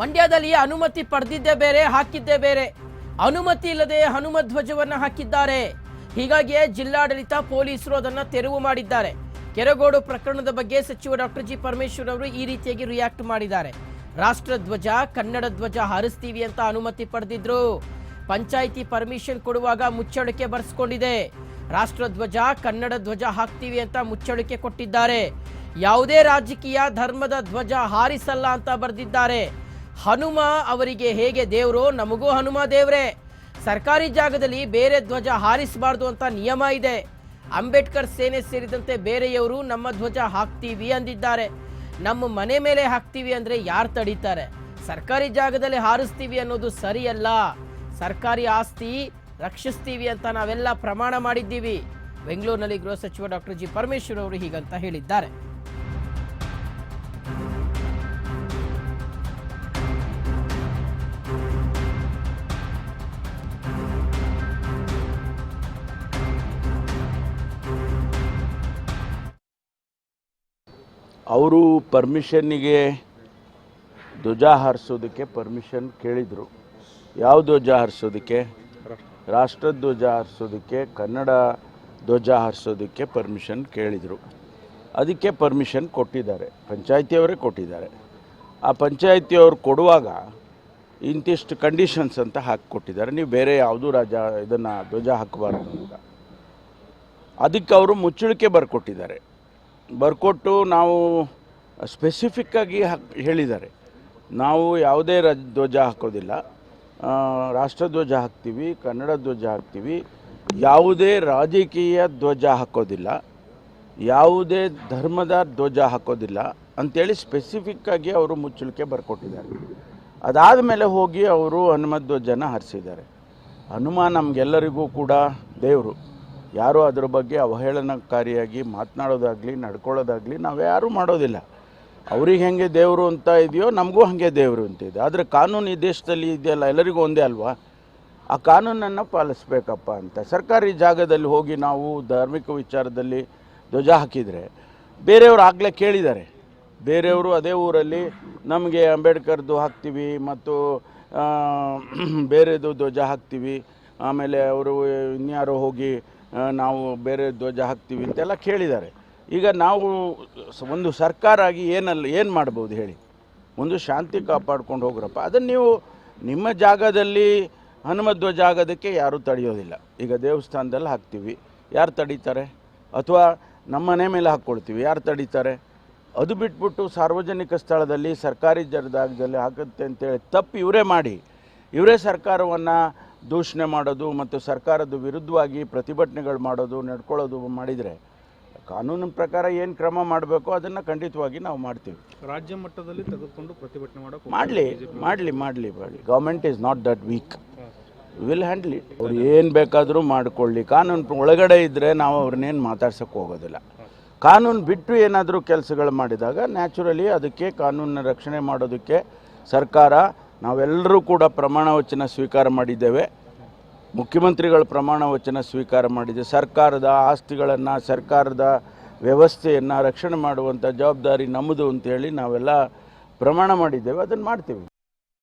ಮಂಡ್ಯದಲ್ಲಿ ಅನುಮತಿ ಪಡೆದಿದ್ದೇ ಬೇರೆ, ಹಾಕಿದ್ದೇ ಬೇರೆ. ಅನುಮತಿ ಇಲ್ಲದೆ ಹನುಮ ಧ್ವಜವನ್ನ ಹಾಕಿದ್ದಾರೆ. ಹೀಗಾಗಿಯೇ ಜಿಲ್ಲಾಡಳಿತ ಪೊಲೀಸರು ಅದನ್ನು ತೆರವು ಮಾಡಿದ್ದಾರೆ. ಕೆರಗೋಡು ಪ್ರಕರಣದ ಬಗ್ಗೆ ಸಚಿವ ಡಾಕ್ಟರ್ ಜಿ ಪರಮೇಶ್ವರ್ ಅವರು ಈ ರೀತಿಯಾಗಿ ರಿಯಾಕ್ಟ್ ಮಾಡಿದ್ದಾರೆ. ರಾಷ್ಟ್ರ ಧ್ವಜ, ಕನ್ನಡ ಧ್ವಜ ಹಾರಿಸ್ತೀವಿ ಅಂತ ಅನುಮತಿ ಪಡೆದಿದ್ರು. ಪಂಚಾಯಿತಿ ಪರ್ಮಿಷನ್ ಕೊಡುವಾಗ ಮುಚ್ಚಳಿಕೆ ಬರೆಸ್ಕೊಂಡಿದೆ. ರಾಷ್ಟ್ರ ಧ್ವಜ, ಕನ್ನಡ ಧ್ವಜ ಹಾಕ್ತೀವಿ ಅಂತ ಮುಚ್ಚಳಿಕೆ ಕೊಟ್ಟಿದ್ದಾರೆ. ಯಾವುದೇ ರಾಜಕೀಯ, ಧರ್ಮದ ಧ್ವಜ ಹಾರಿಸಲ್ಲ ಅಂತ ಬರೆದಿದ್ದಾರೆ. ಹನುಮ ಅವರಿಗೆ ಹೇಗೆ ದೇವರು? ನಮಗೂ ಹನುಮ ದೇವರೇ. ಸರ್ಕಾರಿ ಜಾಗದಲ್ಲಿ ಬೇರೆ ಧ್ವಜ ಹಾರಿಸಬಾರ್ದು ಅಂತ ನಿಯಮ ಇದೆ. ಅಂಬೇಡ್ಕರ್ ಸೇನೆ ಸೇರಿದಂತೆ ಬೇರೆಯವರು ನಮ್ಮ ಧ್ವಜ ಹಾಕ್ತೀವಿ ಅಂದಿದ್ದಾರೆ. ನಮ್ಮ ಮನೆ ಮೇಲೆ ಹಾಕ್ತೀವಿ ಅಂದ್ರೆ ಯಾರು ತಡೀತಾರೆ? ಸರ್ಕಾರಿ ಜಾಗದಲ್ಲಿ ಹಾರಿಸ್ತೀವಿ ಅನ್ನೋದು ಸರಿಯಲ್ಲ. ಸರ್ಕಾರಿ ಆಸ್ತಿ ರಕ್ಷಿಸ್ತೀವಿ ಅಂತ ನಾವೆಲ್ಲ ಪ್ರಮಾಣ ಮಾಡಿದ್ದೀವಿ. ಬೆಂಗಳೂರಿನಲ್ಲಿ ಗೃಹ ಸಚಿವ ಡಾಕ್ಟರ್ ಜಿ ಪರಮೇಶ್ವರ್ ಅವರು ಹೀಗಂತ ಹೇಳಿದ್ದಾರೆ. ಅವರು ಪರ್ಮಿಷನ್ನಿಗೆ ಧ್ವಜ ಹಾರಿಸೋದಕ್ಕೆ ಪರ್ಮಿಷನ್ ಕೇಳಿದರು. ಯಾವ ಧ್ವಜ ಹಾರಿಸೋದಕ್ಕೆ? ರಾಷ್ಟ್ರಧ್ವಜ ಹಾರಿಸೋದಕ್ಕೆ, ಕನ್ನಡ ಧ್ವಜ ಹಾರಿಸೋದಕ್ಕೆ ಪರ್ಮಿಷನ್ ಕೇಳಿದರು. ಅದಕ್ಕೆ ಪರ್ಮಿಷನ್ ಕೊಟ್ಟಿದ್ದಾರೆ. ಪಂಚಾಯತಿಯವರೇ ಕೊಟ್ಟಿದ್ದಾರೆ. ಆ ಪಂಚಾಯತಿಯವರು ಕೊಡುವಾಗ ಇಂತಿಷ್ಟು ಕಂಡೀಷನ್ಸ್ ಅಂತ ಹಾಕಿ ಕೊಟ್ಟಿದ್ದಾರೆ ನೀವು ಬೇರೆ ಯಾವುದೂ ರಾಜ ಇದನ್ನು ಧ್ವಜ ಹಾಕಬಾರ್ದು ಅಂತ. ಅದಕ್ಕೆ ಅವರು ಮುಚ್ಚಳಿಕೆ ಬರ್ಕೊಟ್ಟಿದ್ದಾರೆ. ಬರ್ಕೊಟ್ಟು ನಾವು ಸ್ಪೆಸಿಫಿಕ್ಕಾಗಿ ಹಾಕ್, ಹೇಳಿದ್ದಾರೆ. ನಾವು ಯಾವುದೇ ರ, ಧ್ವಜ ಹಾಕೋದಿಲ್ಲ. ರಾಷ್ಟ್ರಧ್ವಜ ಹಾಕ್ತೀವಿ, ಕನ್ನಡ ಧ್ವಜ ಹಾಕ್ತೀವಿ. ಯಾವುದೇ ರಾಜಕೀಯ ಧ್ವಜ ಹಾಕೋದಿಲ್ಲ. ಯಾವುದೇ ಧರ್ಮದ ಧ್ವಜ ಹಾಕೋದಿಲ್ಲ. ಅಂಥೇಳಿ ಸ್ಪೆಸಿಫಿಕ್ಕಾಗಿ ಅವರು ಮುಚ್ಚಳಿಕೆ ಬರ್ಕೊಟ್ಟಿದ್ದಾರೆ. ಅದಾದ ಮೇಲೆ ಹೋಗಿ ಅವರು ಹನುಮ ಧ್ವಜನ ಹರಿಸಿದ್ದಾರೆ. ಹನುಮ ನಮಗೆಲ್ಲರಿಗೂ ಕೂಡ ದೇವರು. ಯಾರೂ ಅದ್ರ ಬಗ್ಗೆ ಅವಹೇಳನಕಾರಿಯಾಗಿ ಮಾತನಾಡೋದಾಗಲಿ, ನಡ್ಕೊಳ್ಳೋದಾಗಲಿ ನಾವು ಯಾರೂ ಮಾಡೋದಿಲ್ಲ. ಅವ್ರಿಗೆ ಹೆಂಗೆ ದೇವರು ಅಂತ ಇದೆಯೋ ನಮಗೂ ಹಾಗೆ ದೇವರು ಅಂತ ಇದೆ. ಆದರೆ ಕಾನೂನು ಈ ದೇಶದಲ್ಲಿ ಇದೆಯಲ್ಲ, ಎಲ್ಲರಿಗೂ ಒಂದೇ ಅಲ್ವಾ? ಆ ಕಾನೂನನ್ನು ಪಾಲಿಸ್ಬೇಕಪ್ಪ ಅಂತ. ಸರ್ಕಾರಿ ಜಾಗದಲ್ಲಿ ಹೋಗಿ ನಾವು ಧಾರ್ಮಿಕ ವಿಚಾರದಲ್ಲಿ ಧ್ವಜ ಹಾಕಿದರೆ ಬೇರೆಯವರು ಆಗಲೇ ಕೇಳಿದ್ದಾರೆ. ಬೇರೆಯವರು ಅದೇ ಊರಲ್ಲಿ ನಮಗೆ ಅಂಬೇಡ್ಕರ್ದು ಹಾಕ್ತೀವಿ ಮತ್ತು ಬೇರೆದು ಧ್ವಜ ಹಾಕ್ತೀವಿ. ಆಮೇಲೆ ಅವರು ಇನ್ಯಾರೋ ಹೋಗಿ ನಾವು ಬೇರೆ ಧ್ವಜ ಹಾಕ್ತೀವಿ ಅಂತೆಲ್ಲ ಕೇಳಿದ್ದಾರೆ. ಈಗ ನಾವು ಒಂದು ಸರ್ಕಾರ ಆಗಿ ಏನಲ್ಲ ಏನು ಮಾಡ್ಬೋದು ಹೇಳಿ? ಒಂದು ಶಾಂತಿ ಕಾಪಾಡ್ಕೊಂಡು ಹೋಗ್ರಪ್ಪ. ಅದನ್ನು ನೀವು ನಿಮ್ಮ ಜಾಗದಲ್ಲಿ ಹನುಮ ಧ್ವಜ ಆಗೋದಕ್ಕೆ ಯಾರೂ ತಡೆಯೋದಿಲ್ಲ. ಈಗ ದೇವಸ್ಥಾನದಲ್ಲಿ ಹಾಕ್ತೀವಿ. ಯಾರು ತಡೀತಾರೆ? ಅಥವಾ ನಮ್ಮ ಮನೆ ಮೇಲೆ ಹಾಕ್ಕೊಳ್ತೀವಿ. ಯಾರು ತಡೀತಾರೆ? ಅದು ಬಿಟ್ಬಿಟ್ಟು ಸಾರ್ವಜನಿಕ ಸ್ಥಳದಲ್ಲಿ ಸರ್ಕಾರಿ ಜಾಗದಲ್ಲಿ ಹಾಕುತ್ತೆ ಅಂತೇಳಿ ತಪ್ಪು ಇವರೇ ಮಾಡಿ. ಇವರೇ ಸರ್ಕಾರವನ್ನು ದೂಷಣೆ ಮಾಡೋದು ಮತ್ತು ಸರ್ಕಾರದ ವಿರುದ್ಧವಾಗಿ ಪ್ರತಿಭಟನೆಗಳು ಮಾಡೋದು ನಡ್ಕೊಳ್ಳೋದು ಮಾಡಿದರೆ ಕಾನೂನಿನ ಪ್ರಕಾರ ಏನು ಕ್ರಮ ಮಾಡಬೇಕು ಅದನ್ನು ಖಂಡಿತವಾಗಿ ನಾವು ಮಾಡ್ತೀವಿ. ರಾಜ್ಯ ಮಟ್ಟದಲ್ಲಿ ತೆಗೆದುಕೊಂಡು ಪ್ರತಿಭಟನೆ ಮಾಡೋಕೆ ಮಾಡಲಿ ಮಾಡಲಿ ಮಾಡಲಿ ಮಾಡಲಿ. Government is not that weak will handle it ಅವ್ರು ಏನು ಬೇಕಾದರೂ ಮಾಡಿಕೊಳ್ಳಿ. ಕಾನೂನು ಒಳಗಡೆ ಇದ್ದರೆ ನಾವು ಅವ್ರನ್ನೇನು ಮಾತಾಡ್ಸೋಕ್ಕೆ ಹೋಗೋದಿಲ್ಲ. ಕಾನೂನು ಬಿಟ್ಟು ಏನಾದರೂ ಕೆಲಸಗಳು ಮಾಡಿದಾಗ ನ್ಯಾಚುರಲಿ ಅದಕ್ಕೆ ಕಾನೂನನ್ನ ರಕ್ಷಣೆ ಮಾಡೋದಕ್ಕೆ ಸರ್ಕಾರ ನಾವೆಲ್ಲರೂ ಕೂಡ ಪ್ರಮಾಣ ವಚನ ಸ್ವೀಕಾರ ಮಾಡಿದ್ದೇವೆ. ಮುಖ್ಯಮಂತ್ರಿಗಳ ಪ್ರಮಾಣ ವಚನ ಸ್ವೀಕಾರ ಮಾಡಿದೆ. ಸರ್ಕಾರದ ಆಸ್ತಿಗಳನ್ನು, ಸರ್ಕಾರದ ವ್ಯವಸ್ಥೆಯನ್ನು ರಕ್ಷಣೆ ಮಾಡುವಂಥ ಜವಾಬ್ದಾರಿ ನಮ್ಮದು ಅಂತೇಳಿ ನಾವೆಲ್ಲ ಪ್ರಮಾಣ ಮಾಡಿದ್ದೇವೆ. ಅದನ್ನು ಮಾಡ್ತೀವಿ.